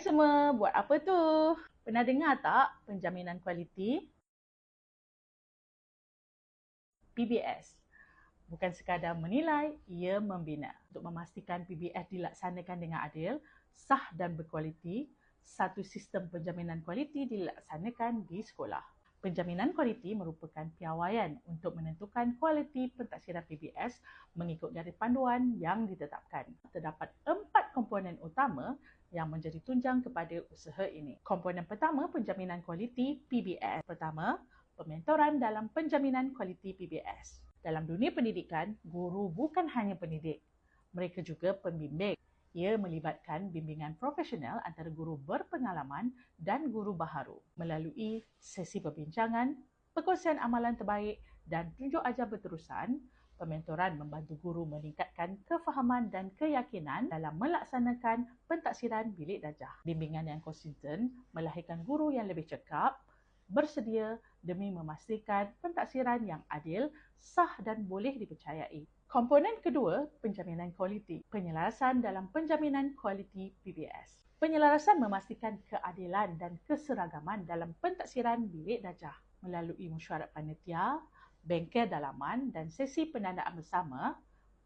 Semua, buat apa tu? Pernah dengar tak penjaminan kualiti? PBS. Bukan sekadar menilai, ia membina. Untuk memastikan PBS dilaksanakan dengan adil, sah dan berkualiti, satu sistem penjaminan kualiti dilaksanakan di sekolah. Penjaminan kualiti merupakan piawaian untuk menentukan kualiti pentaksiran PBS mengikut dari panduan yang ditetapkan. Terdapat empat komponen utama yang menjadi tunjang kepada usaha ini. Komponen pertama, penjaminan kualiti PBS. Pertama, pementoran dalam penjaminan kualiti PBS. Dalam dunia pendidikan, guru bukan hanya pendidik. Mereka juga pembimbing. Ia melibatkan bimbingan profesional antara guru berpengalaman dan guru baharu melalui sesi perbincangan, perkongsian amalan terbaik dan tunjuk ajar berterusan Pementoran membantu guru meningkatkan kefahaman dan keyakinan dalam melaksanakan pentaksiran bilik darjah. Bimbingan yang konsisten melahirkan guru yang lebih cekap, bersedia demi memastikan pentaksiran yang adil, sah dan boleh dipercayai. Komponen kedua, penjaminan kualiti. Penyelarasan dalam penjaminan kualiti PBS. Penyelarasan memastikan keadilan dan keseragaman dalam pentaksiran bilik darjah melalui mesyuarat panitia, bengkel dalaman dan sesi penandaan bersama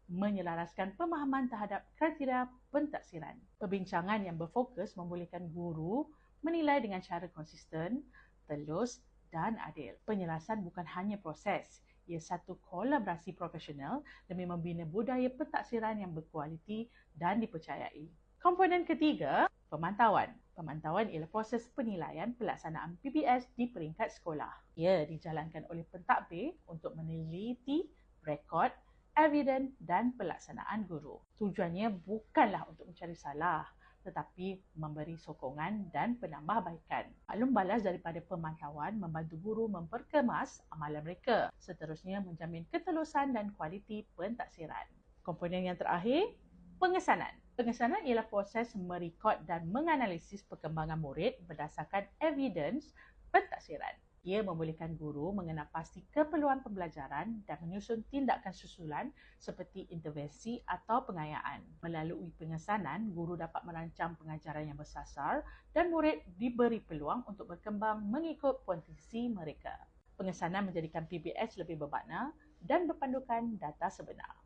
menyelaraskan pemahaman terhadap kriteria pentaksiran. Perbincangan yang berfokus membolehkan guru menilai dengan cara konsisten, telus dan adil. Penyelarasan bukan hanya proses, ia satu kolaborasi profesional demi membina budaya pentaksiran yang berkualiti dan dipercayai. Komponen ketiga, pemantauan. Pemantauan ialah proses penilaian pelaksanaan PBS di peringkat sekolah. Ia dijalankan oleh pentadbir untuk meneliti rekod, evidence dan pelaksanaan guru. Tujuannya bukanlah untuk mencari salah tetapi memberi sokongan dan penambahbaikan. Maklum balas daripada pemantauan membantu guru memperkemas amalan mereka. Seterusnya menjamin ketelusan dan kualiti pentaksiran. Komponen yang terakhir, pengesanan. Pengesanan ialah proses merekod dan menganalisis perkembangan murid berdasarkan evidence pentaksiran. Ia membolehkan guru mengenal pasti keperluan pembelajaran dan menyusun tindakan susulan seperti intervensi atau pengayaan. Melalui pengesanan, guru dapat merancang pengajaran yang bersasar dan murid diberi peluang untuk berkembang mengikut potensi mereka. Pengesanan menjadikan PBS lebih bermakna dan berpandukan data sebenar.